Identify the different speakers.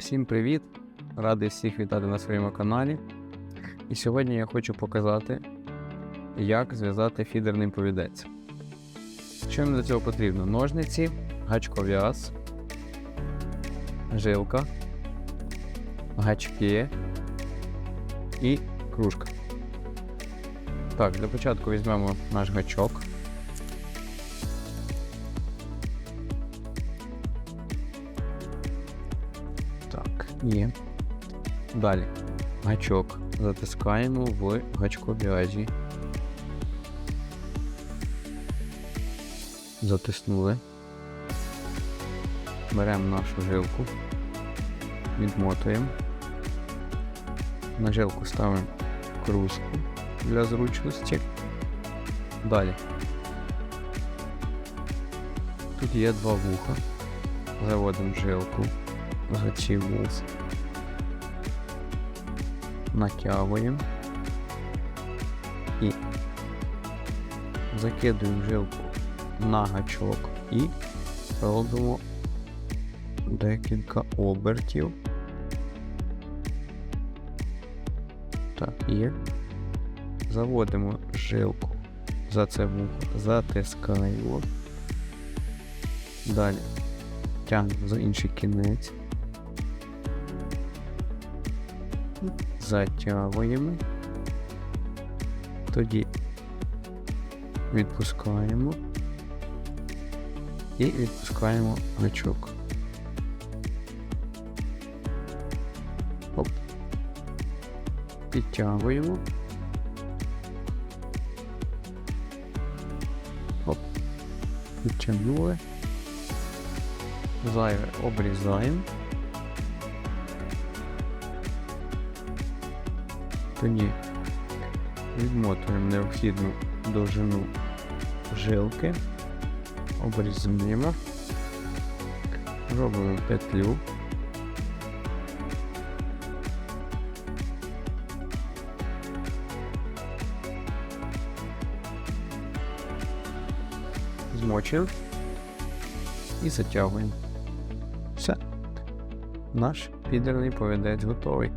Speaker 1: Всім привіт! Радий всіх вітати на своєму каналі. І сьогодні я хочу показати, як зв'язати фідерний повідець. Що мені для цього потрібно? Ножниці, гачков'яз, жилка, гачки і кружка. Так, для початку візьмемо наш гачок. Так, є. Далі. Гачок затискаємо в гачков'язі. Затиснули. Беремо нашу жилку, відмотуємо. На жилку ставимо кружку для зручності. Далі. Тут є два вуха. Заводимо жилку вуха. Натягуємо і закидуємо жилку на гачок і робимо декілька обертів. Так, є. Заводимо жилку за це вухо, затискаємо. Далі тягнемо за інший кінець. Затягуємо. Тоді відпускаємо і відпускаємо гачок. Оп. Підтягуємо. Оп. Підтягнули. Зайве обрізаємо. Тоді відмотуємо необхідну довжину жилки, обрізаємо, робимо петлю. Змочуємо і затягуємо. Все. Наш підерний повідець готовий.